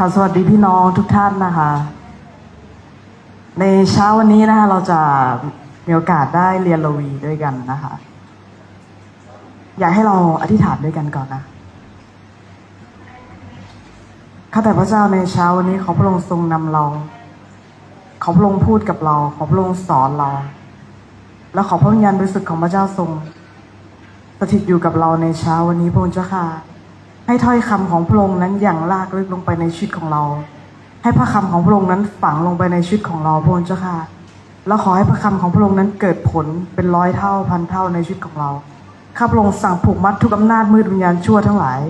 ค่ะสวัสดีพี่น้องทุกท่านนะคะ ในเช้าวันนี้นะคะ เราจะมีโอกาสได้เรียนโลวีด้วยกันนะคะ อยากให้เราอธิษฐานด้วยกันก่อนนะข้าแต่พระเจ้าในเช้าวันนี้ขอพระองค์ทรงนำเรา ขอพระองค์พูดกับเรา ขอพระองค์สอนเรา และขอพระวิญญาณบริสุทธิ์ของพระเจ้าทรงสถิตอยู่กับเราในเช้าวันนี้พระองค์เจ้าค่ะ ให้ถ้อยคำของพระองค์นั้นอย่างลากลึกลงไปในชีวิตของเรา ให้พระคำของพระองค์นั้นฝังลงไปในชีวิตของเราพระองค์เจ้าค่ะแล้วขอให้พระคำของพระองค์นั้นเกิดผลเป็นร้อยเท่าพันเท่าในชีวิตของเราข้าพระองค์สั่งผูกมัดทุกอำนาจมืดวิญญาณชั่วทั้งหลาย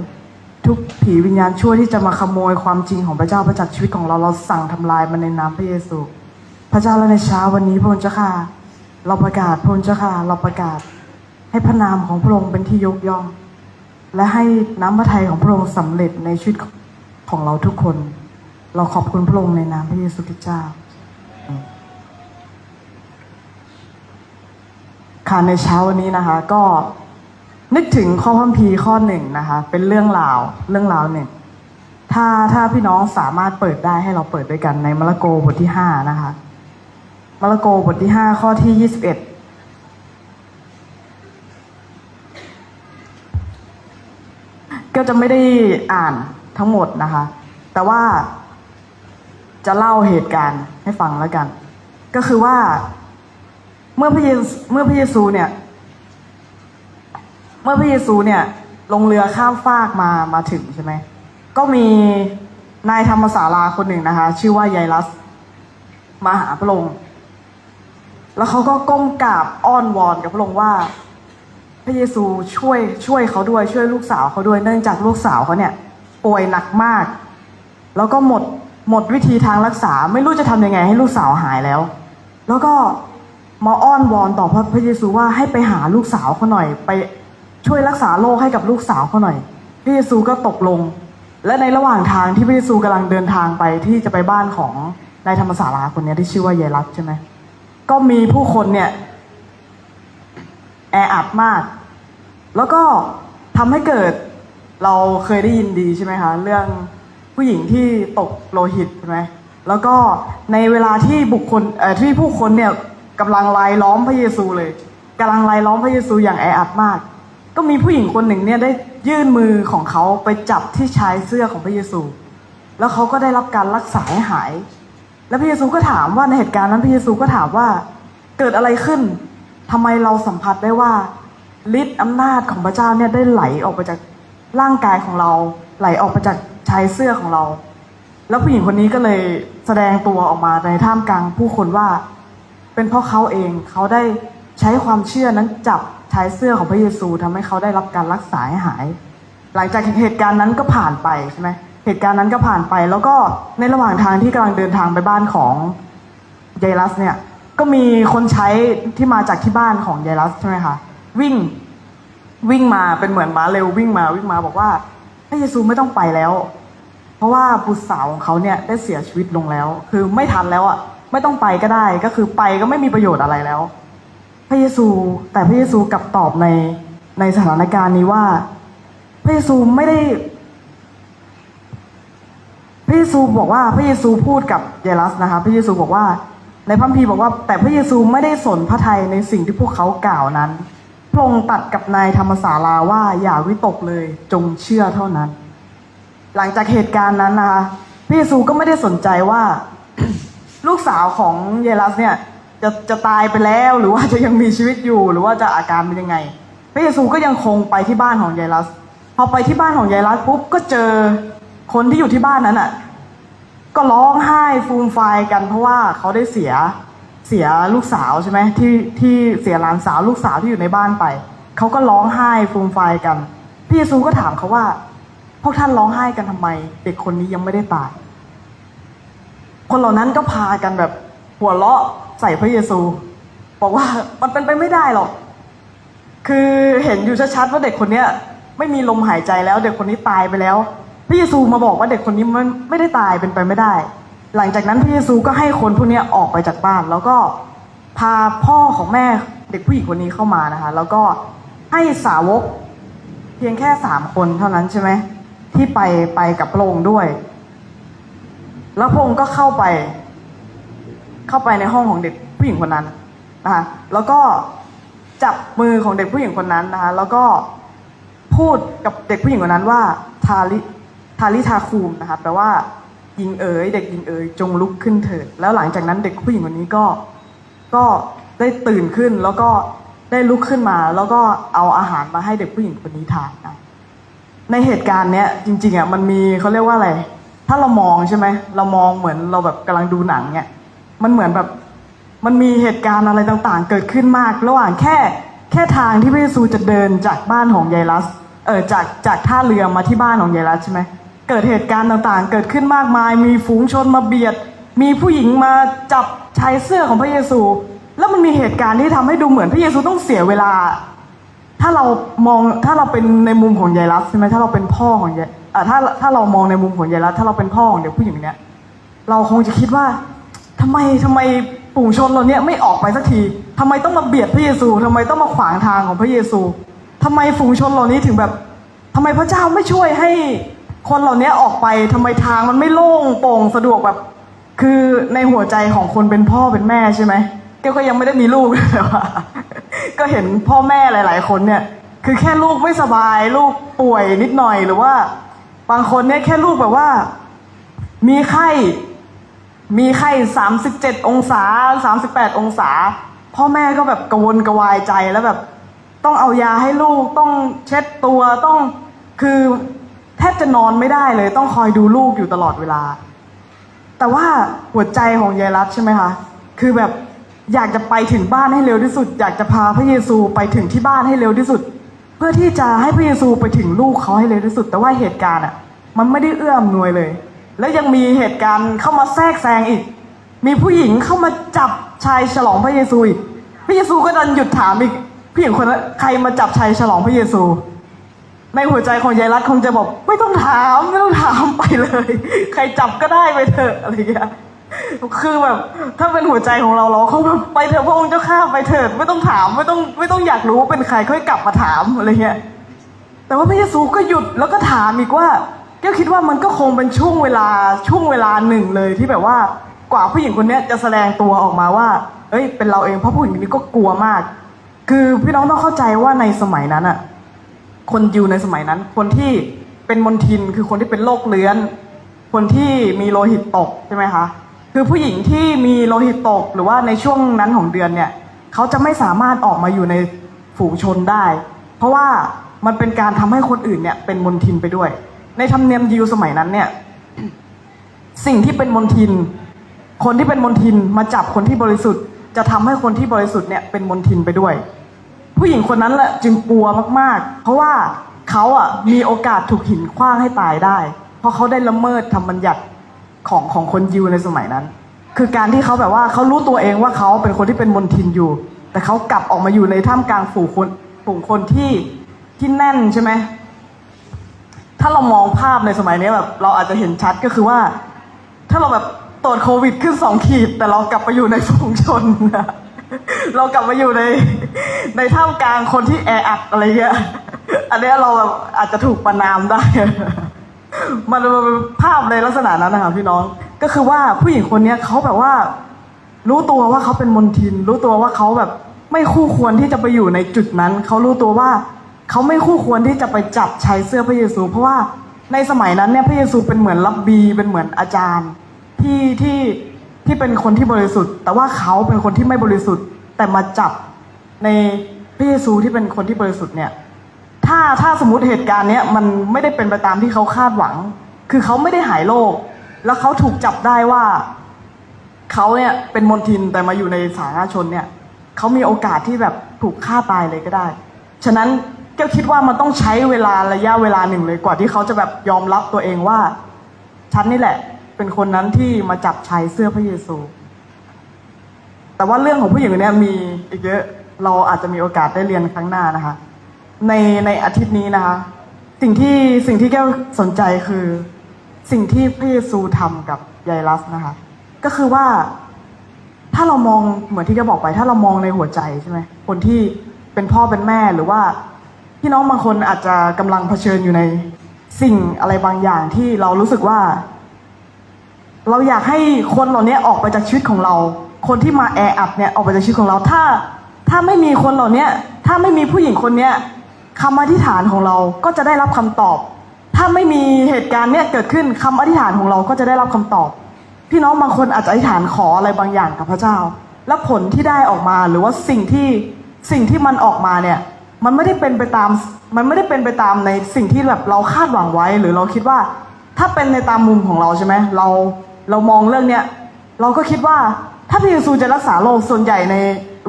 ทุกผีวิญญาณชั่วที่จะมาขโมยความจริงของพระเจ้าประจากชีวิตของเราเราสั่งทำลายมันในนามพระเยซู พระเจ้าและในเช้าวันนี้พระองค์เจ้าค่ะ เราประกาศพระองค์เจ้าค่ะ เราประกาศให้พระนามของพระองค์เป็นที่ยกย่อง และให้น้ำพระทัยของพระองค์สำเร็จในชีวิตของเราทุกคน เราขอบคุณพระองค์ในนามพระเยซูคริสต์เจ้าค่ะในเช้าวันนี้นะคะ ก็นึกถึงข้อพัมภีข้อหนึ่งนะคะ เป็นเรื่องราวเรื่องราวหนึ่งถ้าถ้าพี่น้องสามารถเปิดได้ให้เราเปิดด้วยกันในมาระโกบทที่ห้านะคะมาระโกบทที่ห้าข้อที่ยี่สิบเอ็ด ก็จะไม่ได้อ่านทั้งหมดนะคะ แต่ว่าจะเล่าเหตุการณ์ให้ฟังแล้วกัน ก็คือว่าเมื่อพระเยซูเมื่อพระเยซูเนี่ย เมื่อพระเยซูเนี่ย ลงเรือข้ามฟากมามาถึงใช่ไหมก็มีนายธรรมศาลาคนหนึ่งนะคะ ชื่อว่ายายรัส มาหาพระองค์แล้วเขาก็ก้มกราบอ้อนวอนกับพระองค์ว่า พระเยซูช่วยช่วยเขาด้วยช่วยลูกสาวเขาด้วยเนื่องจากลูกสาวเขาเนี่ย ป่วยหนักมาก แล้วก็หมดหมดวิธีทางรักษา ไม่รู้จะทำยังไงให้ลูกสาวหายแล้ว แล้วก็มาอ้อนวอนต่อพระพระเยซูว่าให้ไปหาลูกสาวเขาหน่อย ไปช่วยรักษาโรคให้กับลูกสาวเขาหน่อย พระเยซูก็ตกลง และในระหว่างทางที่พระเยซูกำลังเดินทางไปที่จะไปบ้านของนายธรรมศาลาคนนี้ที่ชื่อว่าเยรัสใช่ไหมก็มีผู้คนเนี่ย ออัดมาก แล้วก็ทำให้เกิดเราเคยได้ยินดีใช่ไหมคะ เรื่องผู้หญิงที่ตกโลหิตใช่ไหมแล้วก็ในเวลาที่บุคคลที่ผู้คนเนี่ยกำลังไล่ล้อมพระเยซูเลยกำลังไล่ล้อมพระเยซูอย่างแออัดมาก ก็มีผู้หญิงคนหนึ่งเนี่ยได้ยื่นมือของเขาไปจับที่ชายเสื้อของพระเยซู แล้วเขาก็ได้รับการรักษาให้หาย แล้วพระเยซูก็ถามว่าในเหตุการณ์นั้นพระเยซูก็ถามว่าเกิดอะไรขึ้น ทำไมเราสัมผัสได้ว่าฤทธิ์อำนาจของพระเจ้าเนี่ยได้ไหลออกไปจากร่างกายของเรา ไหลออกไปจากชายเสื้อของเรา แล้วผู้หญิงคนนี้ก็เลยแสดงตัวออกมาในท่ามกลางผู้คนว่า เป็นเพราะเขาเองเขาได้ใช้ความเชื่อนั้นจับชายเสื้อของพระเยซูทำให้เขาได้รับการรักษาให้หาย หลังจากเหตุการณ์นั้นก็ผ่านไปใช่ไหมเหตุการณ์นั้นก็ผ่านไป แล้วก็ในระหว่างทางที่กำลังเดินทางไปบ้านของยายรัสเนี่ย ก็มีคนใช้ที่มาจากที่บ้านของยายรัสใช่ไหมคะวิ่งวิ่งมาเป็นเหมือนม้าเร็ววิ่งมาวิ่งมาบอกว่าพระเยซูไม่ต้องไปแล้ว เพราะว่าบุตรสาวของเขาเนี่ยได้เสียชีวิตลงแล้ว คือไม่ทันแล้วอะไม่ต้องไปก็ได้ ก็คือไปก็ไม่มีประโยชน์อะไรแล้ว พระเยซูแต่พระเยซูกลับตอบในในสถานการณ์นี้ว่า พระเยซูไม่ได้ พระเยซูบอกว่าพระเยซูพูดกับเยลัสนะคะ พระเยซูบอกว่า ในพระคัมภีร์บอกว่า แต่พระเยซูไม่ได้สนพระทัยในสิ่งที่พวกเขากล่าวนั้นพระองค์ตัดกับนายธรรมศาลาว่าอย่าวิตกเลยจงเชื่อเท่านั้น หลังจากเหตุการณ์นั้นนะคะพระเยซูก็ไม่ได้สนใจว่า ลูกสาวของเยลัสเนี่ยจะจะตายไปแล้วหรือว่าจะยังมีชีวิตอยู่ หรือว่าจะอาการเป็นยังไง พระเยซูก็ยังคงไปที่บ้านของเยลัส พอไปที่บ้านของเยลัสปุ๊บก็เจอคนที่อยู่ที่บ้านนั้นอะ ก็ร้องไห้ฟูมฟายกัน เพราะว่าเขาได้เสียเสียลูกสาวใช่ไหมที่ที่เสียหลานสาวลูกสาวที่อยู่ในบ้านไป เขาก็ร้องไห้ฟูมฟายกันพระเยซูก็ถามเขาว่า พวกท่านร้องไห้กันทำไม เด็กคนนี้ยังไม่ได้ตาย คนเหล่านั้นก็พากันแบบหัวเราะใส่พระเยซู บอกว่ามันเป็นไปไม่ได้หรอก คือเห็นอยู่ชัดๆว่าเด็กคนเนี้ยไม่มีลมหายใจแล้ว เด็กคนนี้ตายไปแล้ว พระเยซูมาบอกว่าเด็กคนนี้มันไม่ได้ตายเป็นไปไม่ได้ หลังจากนั้นพระเยซูก็ให้คนพวกนี้ออกไปจากบ้าน แล้วก็พาพ่อของแม่เด็กผู้หญิงคนนี้เข้ามานะคะ แล้วก็ให้สาวกเพียงแค่สามคนเท่านั้นใช่ไหมที่ไปไปกับพระองค์ด้วย แล้วพระองค์ก็เข้าไป เข้าไปในห้องของเด็กผู้หญิงคนนั้นนะคะแล้วก็จับมือของเด็กผู้หญิงคนนั้นนะคะ แล้วก็พูดกับเด็กผู้หญิงคนนั้นว่าทาริ ทาริทาคูมนะคะแปลว่าหญิงเอ๋ยเด็กหญิงเอ๋ยจงลุกขึ้นเถิด แล้วหลังจากนั้นเด็กผู้หญิงคนนี้ก็ก็ได้ตื่นขึ้นแล้วก็ได้ลุกขึ้นมา แล้วก็เอาอาหารมาให้เด็กผู้หญิงคนนี้ทานนะในเหตุการณ์เนี้ยจริงๆอะมันมีเขาเรียกว่าอะไร ถ้าเรามองใช่ไหมเรามองเหมือนเราแบบกำลังดูหนังเนี่ยมันเหมือนแบบมันมีเหตุการณ์อะไรต่างๆ เกิดขึ้นมาก ระหว่างแค่แค่ทางที่พระเยซูจะเดินจากบ้านของยายรัสเออจากจากท่าเรือมาที่บ้านของยายรัสใช่ไหม เกิดเหตุการณ์ต่างๆ เกิดขึ้นมากมาย มีฝูงชนมาเบียด มีผู้หญิงมาจับชายเสื้อของพระเยซู แล้วมันมีเหตุการณ์ที่ทำให้ดูเหมือนพระเยซูต้องเสียเวลา ถ้าเรามองถ้าเราเป็นในมุมของยายรัตใช่ไหมถ้าเราเป็นพ่อของยายอ่าถ้าถ้าเรามองในมุมของยายรัตถ้าเราเป็นพ่อของเด็กผู้หญิงเนี้ยเราคงจะคิดว่าทำไมทำไมฝูงชนเราเนี้ยไม่ออกไปสักทีทำไมต้องมาเบียดพระเยซูทำไมต้องมาขวางทางของพระเยซูทำไมฝูงชนเหล่านี้ถึงแบบทำไมพระเจ้าไม่ช่วยให้ คนเหล่านี้ออกไปทำไมทางมันไม่โล่งโปร่งสะดวกแบบ คือในหัวใจของคนเป็นพ่อเป็นแม่ใช่ไหมแกก็ยังไม่ได้มีลูกแต่ว่าก็เห็นพ่อแม่หลาย ๆ คนเนี่ย คือแค่ลูกไม่สบาย ลูกป่วยนิดหน่อยหรือว่า บางคนเนี่ยแค่ลูกแบบว่า มีไข้ มีไข้สามสิบเจ็ดองศาสามสิบแปดองศา พ่อแม่ก็แบบกระวนกระวายใจแล้วแบบ ต้องเอายาให้ลูกต้องเช็ดตัวต้องคือ บจะนอนไม่ได้เลย ต้องคอยดูลูกอยู่ตลอดเวลา แต่ว่าหัวใจของยายรัตใช่ไหมคะ คือแบบอยากจะไปถึงบ้านให้เร็วที่สุด อยากจะพาพระเยซูไปถึงที่บ้านให้เร็วที่สุด เพื่อที่จะให้พระเยซูไปถึงลูกเขาให้เร็วที่สุด แต่ว่าเหตุการณ์อะ มันไม่ได้เอื้ออำนวยเลย แล้วยังมีเหตุการณ์เข้ามาแทรกแซงอีก มีผู้หญิงเข้ามาจับชายฉลองพระเยซูอีกพระเยซูก็ดันหยุดถามอีกผู้หญิงคนนั้นใครมาจับชายฉลองพระเยซู ในหัวใจของยายรัตคงจะบอกไม่ต้องถามไม่ต้องถามไปเลย ใครจับก็ได้ไปเถอะอะไรอย่างเงี้ยคือแบบ ถ้าเป็นหัวใจของเราเราคงแบบไปเถอะพระองค์เจ้าข้าไปเถิดไม่ต้องถามไม่ต้องไม่ต้องอยากรู้เป็นใครค่อยกลับมาถามอะไรเงี้ยแต่ว่าพระเยซูก็หยุดแล้วก็ถามอีกว่าแก้วคิดว่ามันก็คงเป็นช่วงเวลาช่วงเวลาหนึ่งเลยที่แบบว่ากว่าผู้หญิงคนนี้จะแสดงตัวออกมาว่า เอ้ย เป็นเราเองเพราะผู้หญิงคนนี้ก็กลัวมาก คือพี่น้องต้องเข้าใจว่าในสมัยนั้นอะ คนยิวในสมัยนั้น คนที่เป็นมนทินคือคนที่เป็นโรคเลื้อน คนที่มีโลหิตตกใช่ไหมคะคือผู้หญิงที่มีโลหิตตกหรือว่าในช่วงนั้นของเดือนเนี่ยเขาจะไม่สามารถออกมาอยู่ในฝูงชนได้ เพราะว่ามันเป็นการทำให้คนอื่นเนี่ยเป็นมนทินไปด้วย ในธรรมเนียมยิวสมัยนั้นเนี่ยสิ่งที่เป็นมนทิน คนที่เป็นมนทินมาจับคนที่บริสุทธิ์ จะทำให้คนที่บริสุทธิ์เนี่ยเป็นมนทินไปด้วย ผู้หญิงคนนั้นแหละจึงกลัวมากๆ เพราะว่าเขาอะมีโอกาสถูกหินขว้างให้ตายได้ เพราะเขาได้ละเมิดธรรมบัญญัติของของคนยิวในสมัยนั้น คือการที่เขาแบบว่าเขารู้ตัวเองว่าเขาเป็นคนที่เป็นมนทินอยู่ แต่เขากลับออกมาอยู่ในท่ามกลางฝูงคนฝูงคนที่ที่แน่นใช่ไหมถ้าเรามองภาพในสมัยนี้แบบเราอาจจะเห็นชัดก็คือว่า ถ้าเราแบบตรวจโควิดขึ้นสองขีด แต่เรากลับไปอยู่ในฝูงชนนะ เรากลับมาอยู่ใน ในท่ามกลางคนที่แออัดอะไรเงี้ยอันนี้เราแบบอาจจะถูกประนามได้ มันเป็นภาพในลักษณะนั้นนะคะพี่น้อง ก็คือว่าผู้หญิงคนเนี้ยเขาแบบว่า รู้ตัวว่าเขาเป็นมนทิน รู้ตัวว่าเขาแบบไม่คู่ควรที่จะไปอยู่ในจุดนั้น เขารู้ตัวว่าเขาไม่คู่ควรที่จะไปจับใชายเสื้อพระเยซู เพราะว่าในสมัยนั้นเนี่ยพระเยซูเป็นเหมือนรับบีเป็นเหมือนอาจารย์ ที่ที่ ที่เป็นคนที่บริสุทธิ์ แต่ว่าเขาเป็นคนที่ไม่บริสุทธิ์ แต่มาจับในพระเยซูที่เป็นคนที่บริสุทธิ์เนี่ย ถ้าถ้าสมมติเหตุการณ์เนี้ยมันไม่ได้เป็นไปตามที่เขาคาดหวัง คือเขาไม่ได้หายโรคแล้วเขาถูกจับได้ว่าเขาเนี่ยเป็นมนทินแต่มาอยู่ในสาธารณชนเนี่ยเขามีโอกาสที่แบบถูกฆ่าตายเลยก็ได้ ฉะนั้นแก้วคิดว่ามันต้องใช้เวลาระยะเวลาหนึ่งเลยกว่าที่เขาจะแบบยอมรับตัวเองว่า ฉันนี่แหละ เป็นคนนั้นที่มาจับชายเสื้อพระเยซู แต่ว่าเรื่องของผู้หญิงคนเนี้ยมีอีกเยอะ เราอาจจะมีโอกาสได้เรียนครั้งหน้านะคะ ในในอาทิตย์นี้นะคะ สิ่งที่สิ่งที่แก้วสนใจคือ สิ่งที่พระเยซูทำกับยายรัสนะคะ ก็คือว่าถ้าเรามองเหมือนที่แกบอกไป ถ้าเรามองในหัวใจใช่ไหมคนที่เป็นพ่อเป็นแม่หรือว่าพี่น้องบางคนอาจจะกำลังเผชิญอยู่ในสิ่งอะไรบางอย่างที่เรารู้สึกว่า เราอยากให้คนเหล่านี้ออกไปจากชีวิตของเรา คนที่มาแออัดเนี่ยออกไปจากชีวิตของเรา ถ้าถ้าไม่มีคนเหล่านี้ถ้าไม่มีผู้หญิงคนเนี้ยคำอธิษฐานของเราก็จะได้รับคำตอบ ถ้าไม่มีเหตุการณ์เนี่ยเกิดขึ้นคำอธิษฐานของเราก็จะได้รับคำตอบ พี่น้องบางคนอาจจะอธิษฐานขออะไรบางอย่างกับพระเจ้า และผลที่ได้ออกมาหรือว่าสิ่งที่สิ่งที่มันออกมาเนี่ยมันไม่ได้เป็นไปตามมันไม่ได้เป็นไปตามในสิ่งที่แบบเราคาดหวังไว้ หรือเราคิดว่า ถ้าเป็นในตามมุมของเราใช่ไหมเรา เรามองเรื่องเนี้ยเราก็คิดว่าถ้าพระเยซูจะรักษาโรคส่วนใหญ่ใน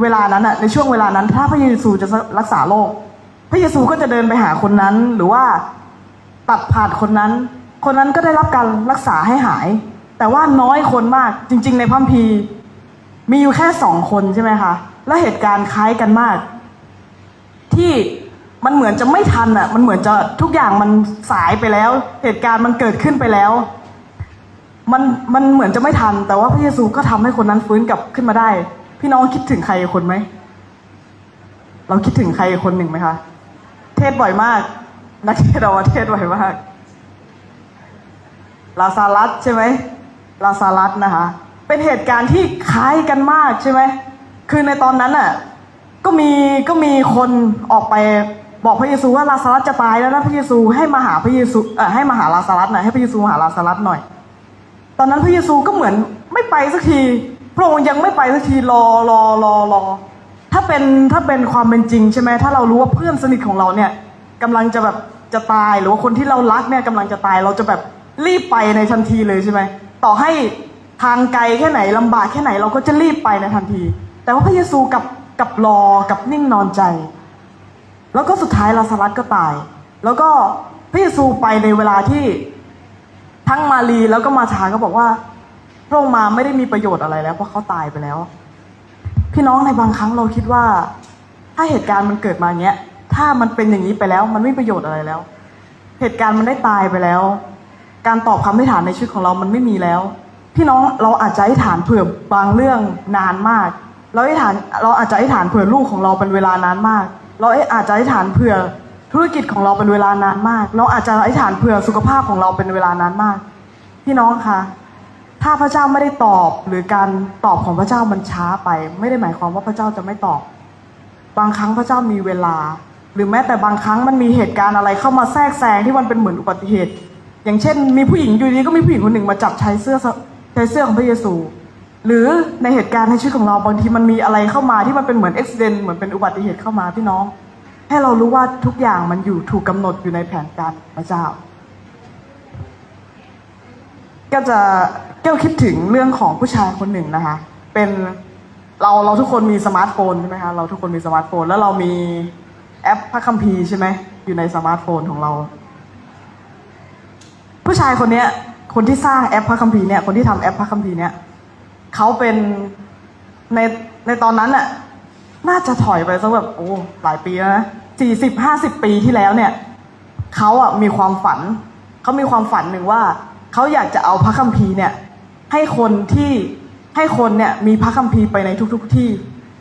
เวลานั้นอะในช่วงเวลานั้น ถ้าพระเยซูจะรักษาโรคพระเยซูก็จะเดินไปหาคนนั้นหรือว่าตัดผ่านคนนั้น คนนั้นก็ได้รับการรักษาให้หาย แต่ว่าน้อยคนมากจริง ๆ ในพัมภีมีอยู่แค่สองคนใช่ไหมคะและเหตุการณ์คล้ายกันมาก ที่มันเหมือนจะไม่ทันอะมันเหมือนจะทุกอย่างมันสายไปแล้ว เหตุการณ์มันเกิดขึ้นไปแล้ว มันมันเหมือนจะไม่ทัน แต่ว่าพระเยซูก็ทำให้คนนั้นฟื้นกลับขึ้นมาได้ พี่น้องคิดถึงใครคนไหมเราคิดถึงใครคนหนึ่งไหมคะ เทศบ่อยมาก นักเทศเราเทศบ่อยมาก ลาซารัสใช่ไหมลาซารัสนะคะ เป็นเหตุการณ์ที่คล้ายกันมากใช่ไหมคือในตอนนั้นอะก็มีก็มีคนออกไปบอกพระเยซูว่าลาซารัสจะตายแล้วนะพระเยซูให้มาหาพระเยซูเออให้มาหาลาซารัสหน่อยให้พระเยซูมาหาลาซารัสหน่อย ตอนนั้นพระเยซูก็เหมือนไม่ไปสักที พระองค์ยังไม่ไปสักทีรอรอรอรอถ้าเป็นถ้าเป็นความเป็นจริงใช่ไหมถ้าเรารู้ว่าเพื่อนสนิทของเราเนี่ยกำลังจะแบบจะตายหรือว่าคนที่เรารักเนี่ยกำลังจะตายเราจะแบบรีบไปในทันทีเลยใช่ไหมต่อให้ทางไกลแค่ไหนลำบากแค่ไหนเราก็จะรีบไปในทันที แต่ว่าพระเยซูกับกับรอกับนิ่งนอนใจ แล้วก็สุดท้ายลาซารัสก็ตาย แล้วก็พระเยซูไปในเวลาที่ ทั้งมารีแล้วก็มาชาก็บอกว่าพระองค์มาไม่ได้มีประโยชน์อะไรแล้วเพราะเขาตายไปแล้ว พี่น้องในบางครั้งเราคิดว่า ถ้าเหตุการณ์มันเกิดมาอย่างเงี้ย ถ้ามันเป็นอย่างนี้ไปแล้ว มันไม่ประโยชน์อะไรแล้ว เหตุการณ์มันได้ตายไปแล้ว การตอบคำอธิษฐานในชีวิตของเรามันไม่มีแล้ว พี่น้องเราอาจจะอธิษฐานเผื่อบางเรื่องนานมากเราอธิษฐานเราอาจจะอธิษฐานเผื่อลูกของเราเป็นเวลานานมาก เราอาจจะอธิษฐานเผื่อ ธุรกิจของเราเป็นเวลานานมาก เราอาจจะอธิษฐานเผื่อสุขภาพของเราเป็นเวลานานมาก พี่น้องคะถ้าพระเจ้าไม่ได้ตอบหรือการตอบของพระเจ้ามันช้าไป ไม่ได้หมายความว่าพระเจ้าจะไม่ตอบ บางครั้งพระเจ้ามีเวลา หรือแม้แต่บางครั้งมันมีเหตุการณ์อะไรเข้ามาแทรกแซงที่มันเป็นเหมือนอุบัติเหตุ อย่างเช่น มีผู้หญิงอยู่ดีก็มีผู้หญิงคนหนึ่งมาจับชายเสื้อชายเสื้อของพระเยซู หรือในเหตุการณ์ในชีวิตของเราบางทีมันมีอะไรเข้ามาที่มันเป็นเหมือนอุบิเหตุเหมือนเป็นอุบัติเหตุเข้ามาพี่น้อง ให้เรารู้ว่าทุกอย่างมันอยู่ถูกกำหนดอยู่ในแผนการพระเจ้า ก็จะแก้วคิดถึงเรื่องของผู้ชายคนหนึ่งนะคะ เป็นเราเราทุกคนมีสมาร์ทโฟนใช่ไหมคะเราทุกคนมีสมาร์ทโฟน แล้วเรามีแอปพระคัมภีร์ใช่ไหมอยู่ในสมาร์ทโฟนของเรา ผู้ชายคนเนี้ย คนที่สร้างแอปพระคัมภีร์เนี่ยคนที่ทำแอปพระคัมภีร์เนี่ยเขาเป็นในในตอนนั้นน่ะ น่าจะถอยไปสักแบบโอ้หลายปีแล้วนะสี่สิบห้าสิบปีที่แล้วเนี่ยเขาอะมีความฝันเขามีความฝันหนึ่งว่าเขาอยากจะเอาพระคัมภีร์เนี่ย ให้คนที่ให้คนเนี่ยมีพระคัมภีร์ไปในทุก ๆ ที่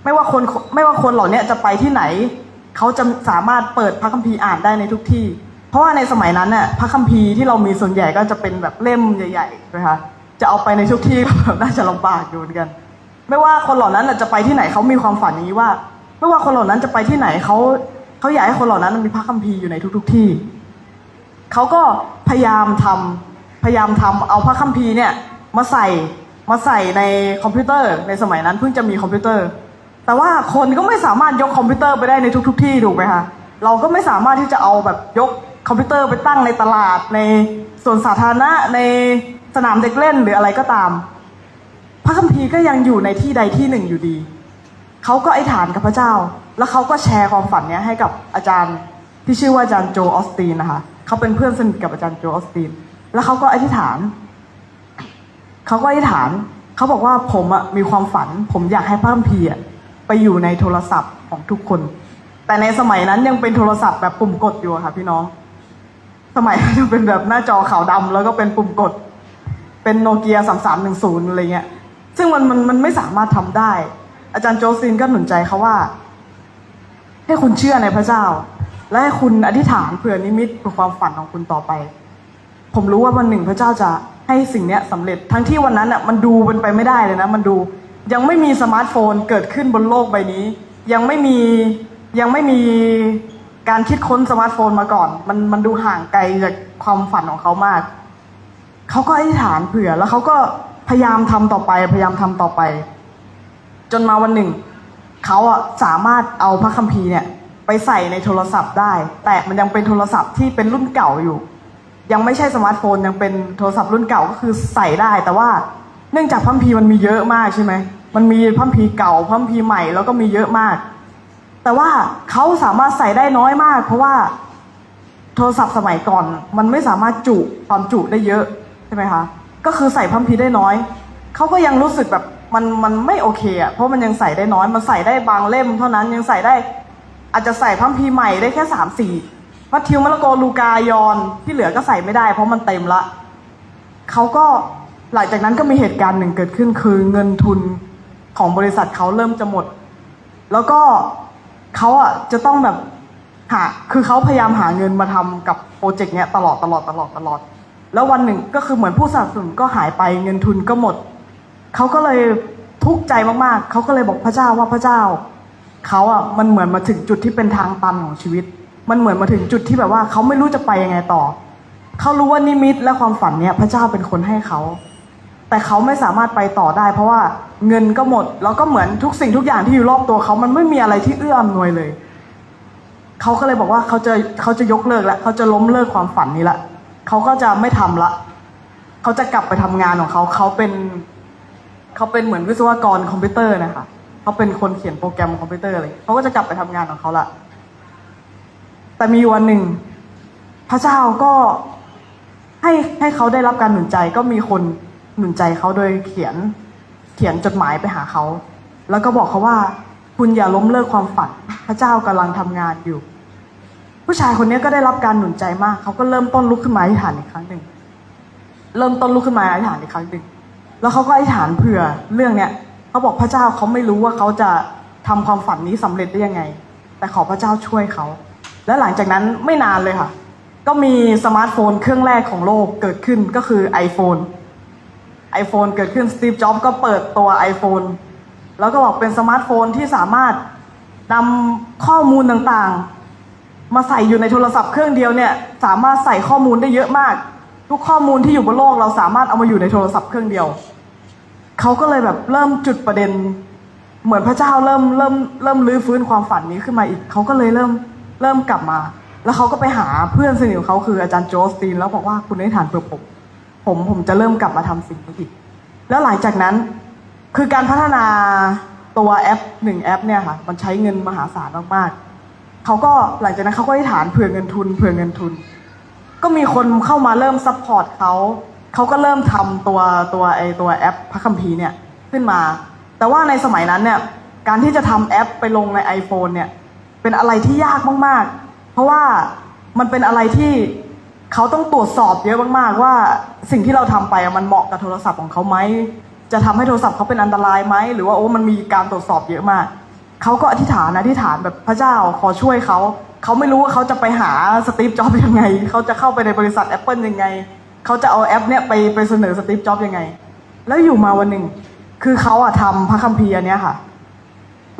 ไม่ว่าคนไม่ว่าคนเหล่านี้จะไปที่ไหนเขาจะสามารถเปิดพระคัมภีร์อ่านได้ในทุกที่ เพราะว่าในสมัยนั้นน่ะพระคัมภีร์ที่เรามีส่วนใหญ่ก็จะเป็นแบบเล่มใหญ่ๆนะคะจะเอาไปในทุกที่น่าจะลำบากอยู่เหมือนกัน ไม่ว่าคนเหล่านั้นจะไปที่ไหนเขามีความฝันอย่างนี้ว่า ไม่ว่าคนเหล่านั้นจะไปที่ไหนเขาเขาอยากให้คนเหล่านั้นมีพระคัมภีร์อยู่ในทุก ๆที่เขาก็พยายามทำพยายามทำเอาพระคัมภีร์เนี่ยมาใส่มาใส่ในคอมพิวเตอร์ในสมัยนั้นเพิ่งจะมีคอมพิวเตอร์ แต่ว่าคนก็ไม่สามารถยกคอมพิวเตอร์ไปได้ในทุก ๆที่ถูกไหมคะเราก็ไม่สามารถที่จะเอาแบบยกคอมพิวเตอร์ไปตั้งในตลาดในส่วนสาธารณะในสนามเด็กเล่นหรืออะไรก็ตาม พระคัมภีร์ก็ยังอยู่ในที่ใดที่หนึ่งอยู่ดีเขาก็ไอ้ฐานกับพระเจ้า แล้วเขาก็แชร์ความฝันเนี้ยให้กับอาจารย์ที่ชื่อว่าอาจารย์โจออสตีนนะคะเขาเป็นเพื่อนสนิทกับอาจารย์โจออสตีนแล้วเขาก็อธิษฐานเขาก็อธิษฐานเขาบอกว่าผมอะมีความฝัน ผมอยากให้พระคัมภีร์ไปอยู่ในโทรศัพท์ของทุกคน แต่ในสมัยนั้นยังเป็นโทรศัพท์แบบปุ่มกดอยู่ค่ะ พี่น้อง สมัยนั้นยังเป็นแบบหน้าจอขาวดำแล้วก็เป็นปุ่มกด เป็นโนเกียสามสามหนึ่งศูนย์อะไรเงี้ย ซึ่งมันมันมันไม่สามารถทำได้ อาจารย์โจซินก็หนุนใจเขาว่า ให้คุณเชื่อในพระเจ้า และให้คุณอธิษฐานเผื่อนิมิตเผื่อความฝันของคุณต่อไป ผมรู้ว่าวันหนึ่งพระเจ้าจะให้สิ่งเนี้ยสำเร็จทั้งที่วันนั้นอะมันดูเป็นไปไม่ได้เลยนะ มันดูยังไม่มีสมาร์ทโฟนเกิดขึ้นบนโลกใบนี้ ยังไม่มียังไม่มีการคิดค้นสมาร์ทโฟนมาก่อน มันมันดูห่างไกลจากความฝันของเขามาก เขาก็อธิษฐานเผื่อแล้วเขาก็ พยายามทำต่อไป พยายามทำต่อไป จนมาวันหนึ่ง เขาอะสามารถเอาพระคัมภีร์เนี่ย ไปใส่ในโทรศัพท์ได้ แต่มันยังเป็นโทรศัพท์ที่เป็นรุ่นเก่าอยู่ ยังไม่ใช่สมาร์ทโฟนยังเป็นโทรศัพท์รุ่นเก่าก็คือใส่ได้ แต่ว่าเนื่องจากพระคัมภีร์มันมีเยอะมากใช่ไหมมันมีพระคัมภีร์เก่าพระคัมภีร์ใหม่แล้วก็มีเยอะมาก แต่ว่าเขาสามารถใส่ได้น้อยมาก เพราะว่าโทรศัพท์สมัยก่อน มันไม่สามารถจุความจุได้เยอะใช่ไหมคะ ก็คือใส่พัมพีได้น้อย เขาก็ยังรู้สึกแบบมันมันไม่โอเคอะเพราะมันยังใส่ได้น้อย มันใส่ได้บางเล่ม เท่านั้นยังใส่ได้ อาจจะใส่พัมพีใหม่ได้แค่สามสี่มัทธิวมาระโกลูกายอนที่เหลือก็ใส่ไม่ได้ เพราะมันเต็มละเขาก็หลังจากนั้นก็มีเหตุการณ์หนึ่งเกิดขึ้นคือเงินทุนของบริษัทเขาเริ่มจะหมด แล้วก็เขาอะจะต้องแบบหาคือเขาพยายามหาเงินมาทำกับโปรเจกต์เนี้ยตลอดตลอดตลอดตลอด แล้ววันหนึ่งก็คือเหมือนผู้สนับสนุนก็หายไปเงินทุนก็หมด เขาก็เลยทุกข์ใจมากๆ เขาก็เลยบอกพระเจ้าว่าพระเจ้า เขาอะมันเหมือนมาถึงจุดที่เป็นทางตันของชีวิต มันเหมือนมาถึงจุดที่แบบว่า เขาไม่รู้จะไปยังไงต่อ เขารู้ว่านิมิตและความฝันเนี้ยพระเจ้าเป็นคนให้เขา แต่เขาไม่สามารถไปต่อได้ เพราะว่าเงินก็หมด แล้วก็เหมือนทุกสิ่งทุกอย่างที่อยู่รอบตัวเขามันไม่มีอะไรที่เอื้ออำนวยเลย เขาก็เลยบอกว่าเขาจะเขาจะยกเลิกแล้วเขาจะล้มเลิกความฝันนี้ละ เขาก็จะไม่ทำละเขาจะกลับไปทำงานของเขาเขาเป็นเขาเป็นเหมือนวิศวกรคอมพิวเตอร์นะคะเขาเป็นคนเขียนโปรแกรมคอมพิวเตอร์เลยเขาก็จะกลับไปทำงานของเขาละแต่มีวันหนึ่ง พระเจ้าก็ให้ให้เขาได้รับการหนุนใจก็มีคนหนุนใจเขาโดยเขียนเขียนจดหมายไปหาเขา แล้วก็บอกเขาว่า คุณอย่าล้มเลิกความฝัน พระเจ้ากำลังทำงานอยู่ ผู้ชายคนนี้ก็ได้รับการหนุนใจมาก เขาก็เริ่มต้นลุกขึ้นมาอธิษฐานอีกครั้งหนึ่ง เริ่มต้นลุกขึ้นมาอธิษฐานอีกครั้งหนึ่ง แล้วเขาก็อธิษฐานเผื่อเรื่องเนี้ยเขาบอกพระเจ้าเขาไม่รู้ว่าเขาจะทำความฝันนี้สำเร็จได้ยังไง แต่ขอพระเจ้าช่วยเขา และหลังจากนั้นไม่นานเลยค่ะ ก็มีสมาร์ทโฟนเครื่องแรกของโลกเกิดขึ้นก็คือ iPhone iPhone เกิดขึ้นสตีฟจ็อบก็เปิดตัว iPhone แล้วก็บอกเป็นสมาร์ทโฟนที่สามารถนำข้อมูลต่างๆ มาใส่อยู่ในโทรศัพท์เครื่องเดียวเนี่ยสามารถใส่ข้อมูลได้เยอะมาก ทุกข้อมูลที่อยู่บนโลกเราสามารถเอามาอยู่ในโทรศัพท์เครื่องเดียวเขาก็เลยแบบเริ่มจุดประเด็น เหมือนพระเจ้าเริ่มเริ่มเริ่มรื้อฟื้นความฝันนี้ขึ้นมาอีกเขาก็เลยเริ่มเริ่มกลับมา แล้วเขาก็ไปหาเพื่อนสนิทของเขาคืออาจารย์โจสตีนแล้วบอกว่าคุณได้ฐานเพื่อผมผมผมจะเริ่มกลับมาทำสิ่งนี้อีก แล้วหลังจากนั้นคือการพัฒนาตัวแอปหนึ่งแอปเนี่ยค่ะมันใช้เงินมหาศาลมากๆ เขาก็หลังจากนั้นเขาก็ได้ฐานเผื่อเงินทุนเผื่อเงินทุน ก็มีคนเข้ามาเริ่มซัพพอร์ตเขาเขาก็เริ่มทำตัวตัวไอตัวแอปพระคัมภีร์เนี่ยขึ้นมา แต่ว่าในสมัยนั้นเนี่ยการที่จะทำแอปไปลงใน iPhone เนี่ยเป็นอะไรที่ยากมากๆ เพราะว่ามันเป็นอะไรที่เขาต้องตรวจสอบเยอะมากๆ ว่าสิ่งที่เราทำไปมันเหมาะกับโทรศัพท์ของเขาไหมจะทำให้โทรศัพท์เขาเป็นอันตรายไหมหรือว่าโอ้มันมีการตรวจสอบเยอะมาก เขาก็อธิษฐานอธิษฐานแบบพระเจ้าขอช่วยเขาเขาไม่รู้ว่าเขาจะไปหาสตีฟจ็อบยังไงเขาจะเข้าไปในบริษัท Apple ยังไงเขาจะเอาแอปเนี่ยไปไปเสนอสตีฟจ็อบยังไง แล้วอยู่มาวันหนึ่งคือเขาอะทำพระคัมภีร์อันเนี้ยค่ะ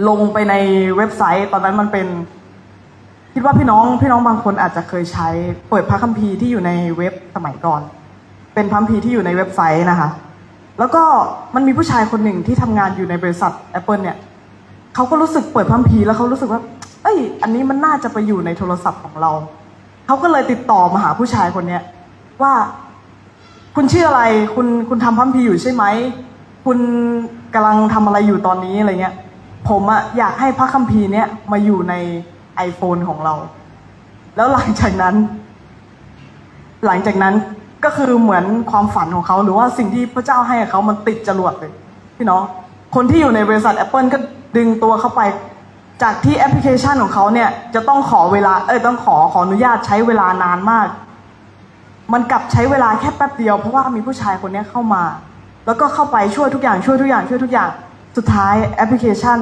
ลงไปในเว็บไซต์ตอนนั้นมันเป็น คิดว่าพี่น้องพี่น้องบางคนอาจจะเคยใช้ เปิดพระคัมภีร์ที่อยู่ในเว็บสมัยก่อน เป็นพระคัมภีร์ที่อยู่ในเว็บไซต์นะคะ แล้วก็มันมีผู้ชายคนหนึ่งที่ทำงานอยู่ในบริษัท Apple เนี่ย เขาก็รู้สึกเปิดพัมภีแล้วเขารู้สึกว่า เอ้ย อันนี้มันน่าจะไปอยู่ในโทรศัพท์ของเรา เขาก็เลยติดต่อมาหาผู้ชายคนเนี้ยว่า คุณชื่ออะไร คุณคุณทำพัมภีอยู่ใช่ไหม คุณกำลังทำอะไรอยู่ตอนนี้อะไรเงี้ย ผมอะอยากให้พระคัมภีร์เนี้ยมาอยู่ใน iPhone ของเรา แล้วหลังจากนั้น หลังจากนั้นก็คือเหมือนความฝันของเขา หรือว่าสิ่งที่พระเจ้าให้กับเขามันติดจรวดเลย พี่น้อง คนที่อยู่ในบริษัท Apple ก็ ดึงตัวเข้าไป จากที่แอปพลิเคชันของเขาเนี่ยจะต้องขอเวลาเอ้ยต้องขอขออนุญาตใช้เวลานานมาก มันกลับใช้เวลาแค่แป๊บเดียวเพราะว่ามีผู้ชายคนนี้เข้ามา แล้วก็เข้าไปช่วยทุกอย่างช่วยทุกอย่างช่วยทุกอย่างสุดท้ายแอปพลิเคชัน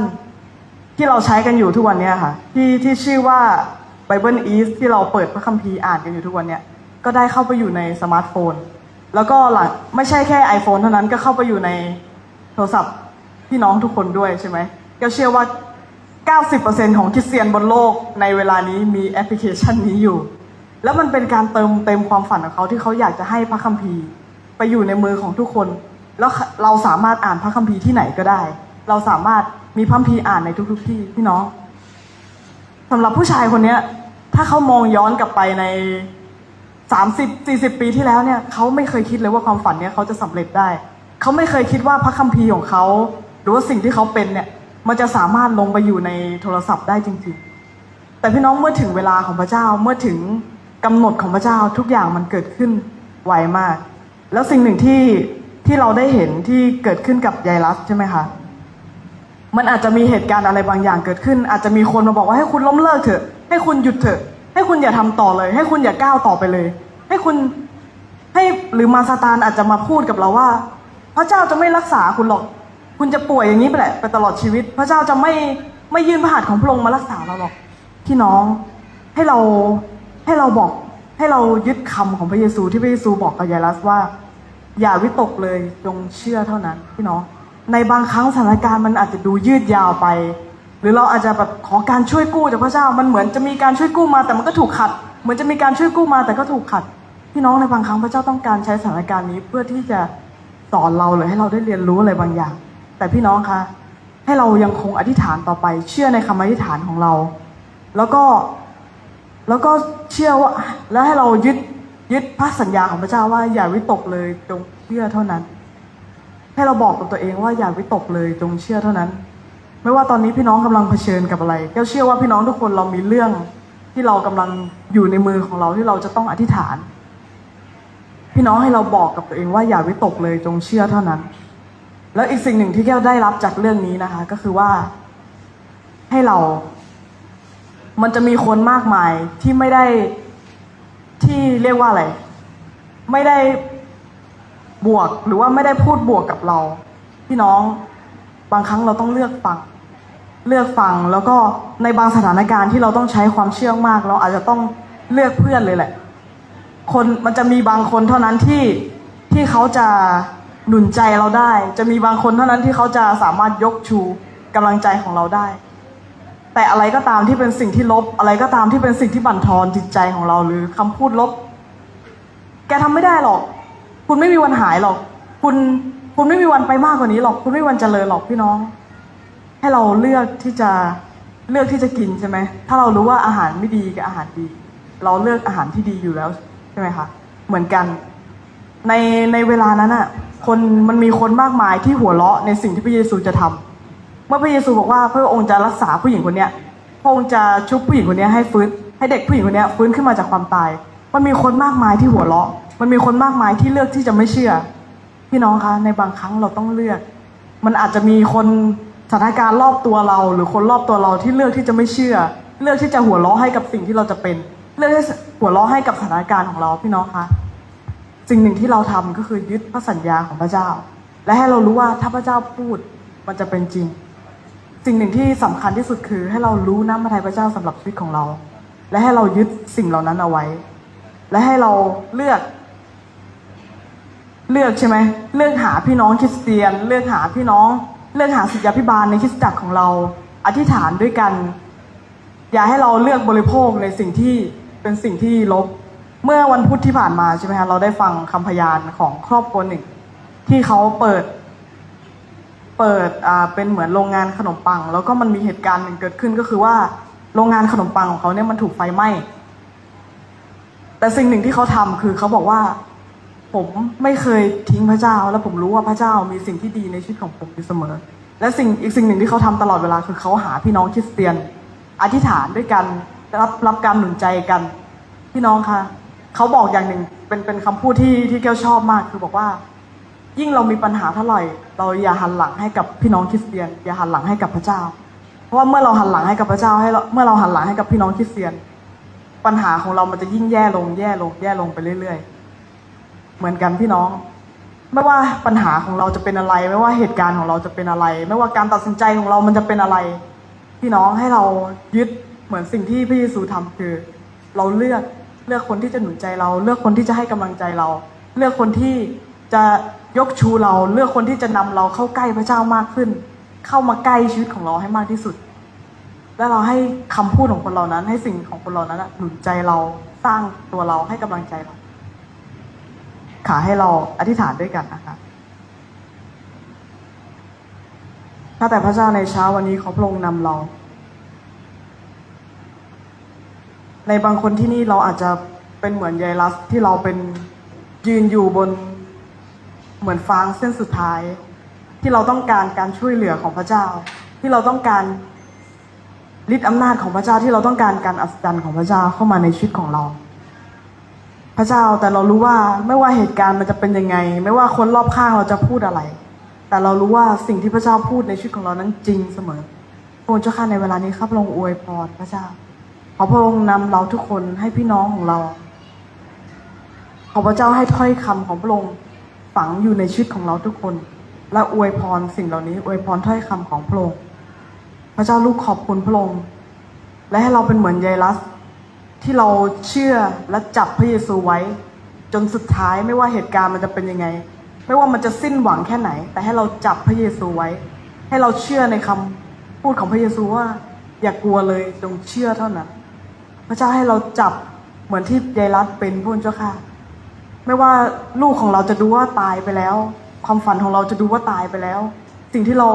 ที่เราใช้กันอยู่ทุกวันนี้ค่ะ ที่ที่ชื่อว่า Bible East ที่เราเปิดพระคัมภีร์อ่านกันอยู่ทุกวันเนี้ยก็ได้เข้าไปอยู่ในสมาร์ทโฟน แล้วก็หลังไม่ใช่แค่ iPhone เท่านั้นก็เข้าไปอยู่ในโทรศัพท์พี่น้องทุกคนด้วยใช่ไหม ก็เชื่อว่า 90%ของคริสเตียนบนโลกในเวลานี้มีแอปพลิเคชันนี้อยู่ แล้วมันเป็นการเติมเต็มความฝันของเขาที่เขาอยากจะให้พระคัมภีร์ ไปอยู่ในมือของทุกคน แล้วเราสามารถอ่านพระคัมภีร์ที่ไหนก็ได้ เราสามารถมีพระคัมภีร์อ่านในทุก ๆ ที่พี่น้องสำหรับผู้ชายคนเนี้ยถ้าเขามองย้อนกลับไปในสามสิบสี่สิบปีที่แล้วเนี่ยเขาไม่เคยคิดเลยว่าความฝันเนี้ยเขาจะสำเร็จได้ เขาไม่เคยคิดว่าพระคัมภีร์ของเขา หรือว่าสิ่งที่เขาเป็นเนี่ย มันจะสามารถลงไปอยู่ในโทรศัพท์ได้จริงๆ แต่พี่น้องเมื่อถึงเวลาของพระเจ้าเมื่อถึงกำหนดของพระเจ้าทุกอย่างมันเกิดขึ้นไวมาก แล้วสิ่งหนึ่งที่ที่เราได้เห็นที่เกิดขึ้นกับยายรัสใช่ไหมคะ มันอาจจะมีเหตุการณ์อะไรบางอย่างเกิดขึ้น อาจจะมีคนมาบอกว่าให้คุณล้มเลิกเถอะ ให้คุณหยุดเถอะ ให้คุณอย่าทำต่อเลย ให้คุณอย่าก้าวต่อไปเลย ให้คุณให้หรือมาซาตานอาจจะมาพูดกับเราว่า พระเจ้าจะไม่รักษาคุณหรอก คุณจะป่วยอย่างนี้ไปแหละไปตลอดชีวิต พระเจ้าจะไม่ไม่ยื่นพระหัตถ์ของพระองค์มารักษาเราหรอกพี่น้องให้เราให้เราบอกให้เรายึดคำของพระเยซูที่พระเยซูบอกกับยายรัสว่า อย่าวิตกเลยจงเชื่อเท่านั้น พี่น้องในบางครั้งสถานการณ์มันอาจจะดูยืดยาวไป หรือเราอาจจะแบบขอการช่วยกู้จากพระเจ้ามันเหมือนจะมีการช่วยกู้มาแต่มันก็ถูกขัด เหมือนจะมีการช่วยกู้มาแต่ก็ถูกขัด พี่น้องในบางครั้งพระเจ้าต้องการใช้สถานการณ์นี้เพื่อที่จะสอนเราหรือให้เราได้เรียนรู้อะไรบางอย่าง แต่พี่น้องคะให้เรายังคงอธิษฐานต่อไป เชื่อในคำอธิษฐานของเรา แล้วก็แล้วก็เชื่อว่า แล้วให้เรายึดยึดพระสัญญาของพระเจ้าว่าอย่าวิตกเลยจงเชื่อเท่านั้น ให้เราบอกกับตัวเองว่าอย่าวิตกเลยจงเชื่อเท่านั้น ไม่ว่าตอนนี้พี่น้องกำลังเผชิญกับอะไรก็เชื่อว่าพี่น้องทุกคนเรามีเรื่องที่เรากำลังอยู่ในมือของเราที่เราจะต้องอธิษฐาน พี่น้องให้เราบอกกับตัวเองว่าอย่าวิตกเลยจงเชื่อเท่านั้น แล้วอีกสิ่งหนึ่งที่แก้วได้รับจากเรื่องนี้นะคะ ก็คือว่า ให้เรา มันจะมีคนมากมายที่ไม่ได้ที่เรียกว่าอะไร ไม่ได้บวกหรือว่าไม่ได้พูดบวกกับเรา พี่น้องบางครั้งเราต้องเลือกฟัง เลือกฟังแล้วก็ในบางสถานการณ์ที่เราต้องใช้ความเชื่อมาก เราอาจจะต้องเลือกเพื่อนเลยแหละ คนมันจะมีบางคนเท่านั้นที่ที่เขาจะ หนุนใจเราได้ จะมีบางคนเท่านั้นที่เขาจะสามารถยกชูกำลังใจของเราได้ แต่อะไรก็ตามที่เป็นสิ่งที่ลบ อะไรก็ตามที่เป็นสิ่งที่บั่นทอนจิตใจของเราหรือคำพูดลบ แกทำไม่ได้หรอก คุณไม่มีวันหายหรอก คุณคุณไม่มีวันไปมากกว่านี้หรอก คุณไม่มีวันเจริญหรอกพี่น้อง ให้เราเลือกที่จะเลือกที่จะกินใช่ไหม ถ้าเรารู้ว่าอาหารไม่ดีกับอาหารดี เราเลือกอาหารที่ดีอยู่แล้วใช่ไหมคะ เหมือนกัน ในในเวลานั้นอะคนมันมีคนมากมายที่หัวเราะในสิ่งที่พระเยซูจะทำเมื่อพระเยซูบอกว่าพระองค์จะรักษาผู้หญิงคนเนี้ยพระองค์จะชุบผู้หญิงคนเนี้ยให้ฟื้น ให้เด็กผู้หญิงคนเนี้ยฟื้นขึ้นมาจากความตาย มันมีคนมากมายที่หัวเราะ มันมีคนมากมายที่เลือกที่จะไม่เชื่อ พี่น้องคะในบางครั้งเราต้องเลือก มันอาจจะมีคนสถานการณ์รอบตัวเรา หรือคนรอบตัวเราที่เลือกที่จะไม่เชื่อ เลือกที่จะหัวเราะให้กับสิ่งที่เราจะเป็น เลือกที่หัวเราะให้กับสถานการณ์ของเราพี่น้องคะ สิ่งหนึ่งที่เราทำก็คือยึดพระสัญญาของพระเจ้า และให้เรารู้ว่าถ้าพระเจ้าพูดมันจะเป็นจริง สิ่งหนึ่งที่สำคัญที่สุดคือ ให้เรารู้น้ำพระทัยพระเจ้าสำหรับชีวิตของเรา และให้เรายึดสิ่งเหล่านั้นเอาไว้ และให้เราเลือก เลือกใช่ไหมเลือกหาพี่น้องคริสเตียน เลือกหาพี่น้อง เลือกหาศิษยาพิบาลในคริสตจักรของเรา อธิษฐานด้วยกัน อย่าให้เราเลือกบริโภคในสิ่งที่เป็นสิ่งที่ลบ เมื่อวันพุธที่ผ่านมาใช่ไหมคะเราได้ฟังคำพยานของครอบครัวหนึ่ง ที่เขาเปิด เปิดอ่าเป็นเหมือนโรงงานขนมปัง แล้วก็มันมีเหตุการณ์หนึ่งเกิดขึ้นก็คือว่าโรงงานขนมปังของเขาเนี่ยมันถูกไฟไหม้แต่สิ่งหนึ่งที่เขาทำคือเขาบอกว่า ผมไม่เคยทิ้งพระเจ้า และผมรู้ว่าพระเจ้ามีสิ่งที่ดีในชีวิตของผมอยู่เสมอ และสิ่งอีกสิ่งหนึ่งที่เขาทำตลอดเวลาคือเขาหาพี่น้องคริสเตียน อธิษฐานด้วยกันรับรับการหนุนใจกันพี่น้องคะ เขาบอกอย่างหนึ่งเป็นเป็นคำพูดที่ที่แก้วชอบมากคือบอกว่า ยิ่งเรามีปัญหาเท่าไหร่ เราอย่าหันหลังให้กับพี่น้องคริสเตียน อย่าหันหลังให้กับพระเจ้า เพราะว่าเมื่อเราหันหลังให้กับพระเจ้าให้เราเมื่อเราหันหลังให้กับพี่น้องคริสเตียน ปัญหาของเรามันจะยิ่งแย่ลงแย่ลงแย่ลงไปเรื่อย ๆ เหมือนกันพี่น้อง ไม่ว่าปัญหาของเราจะเป็นอะไร ไม่ว่าเหตุการณ์ของเราจะเป็นอะไร ไม่ว่าการตัดสินใจของเรามันจะเป็นอะไร พี่น้องให้เรายึดเหมือนสิ่งที่พระเยซูทำคือ เราเลือก เลือกคนที่จะหนุนใจเรา เลือกคนที่จะให้กำลังใจเรา เลือกคนที่จะยกชูเรา เลือกคนที่จะนำเราเข้าใกล้พระเจ้ามากขึ้น เข้ามาใกล้ชีวิตของเราให้มากที่สุด และเราให้คำพูดของคนเหล่านั้น ให้สิ่งของคนเหล่านั้นอะหนุนใจเราสร้างตัวเราให้กำลังใจเราขาให้เราอธิษฐานด้วยกันนะคะข้าแต่พระเจ้าในเช้าวันนี้ขอพระองค์นำเรา ในบางคนที่นี่เราอาจจะเป็นเหมือนยายลัสที่เราเป็นยืนอยู่บนเหมือนฟางเส้นสุดท้าย ที่เราต้องการการช่วยเหลือของพระเจ้า ที่เราต้องการฤทธิ์อำนาจของพระเจ้าที่เราต้องการการอัศจรรย์ของพระเจ้าเข้ามาในชีวิตของเรา พระเจ้าแต่เรารู้ว่าไม่ว่าเหตุการณ์มันจะเป็นยังไง ไม่ว่าคนรอบข้างเราจะพูดอะไร แต่เรารู้ว่าสิ่งที่พระเจ้าพูดในชีวิตของเรานั้นจริงเสมอพระองค์เจ้าข้าในเวลานี้ข้าพระองอวยพรพระเจ้า ขอพระองค์นำเราทุกคนให้พี่น้องของเรา ขอพระเจ้าให้ถ้อยคำของพระองค์ฝังอยู่ในชีวิตของเราทุกคน และอวยพรสิ่งเหล่านี้อวยพรถ้อยคำของพระองค์พระเจ้าลูกขอบคุณพระองค์และให้เราเป็นเหมือนยายลัส ที่เราเชื่อและจับพระเยซูไว้ จนสุดท้ายไม่ว่าเหตุการณ์มันจะเป็นยังไง ไม่ว่ามันจะสิ้นหวังแค่ไหน แต่ให้เราจับพระเยซูไว้ ให้เราเชื่อในคำพูดของพระเยซูว่า อย่ากลัวเลยจงเชื่อเท่านั้น พระเจ้าให้เราจับเหมือนที่ยายรัดเป็นพระเจ้าค่ะ ไม่ว่าลูกของเราจะดูว่าตายไปแล้ว ความฝันของเราจะดูว่าตายไปแล้ว สิ่งที่เรา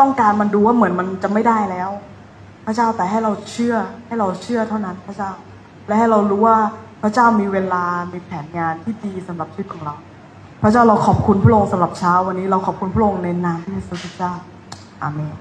ต้องการมันดูว่าเหมือนมันจะไม่ได้แล้ว พระเจ้าแต่ให้เราเชื่อให้เราเชื่อเท่านั้นพระเจ้า และให้เรารู้ว่าพระเจ้ามีเวลามีแผนงานที่ดีสำหรับชีวิตของเรา พระเจ้าเราขอบคุณพระองค์สำหรับเช้าวันนี้เราขอบคุณพระองค์ในนามพระเยซูคริสต์เจ้าอาเมน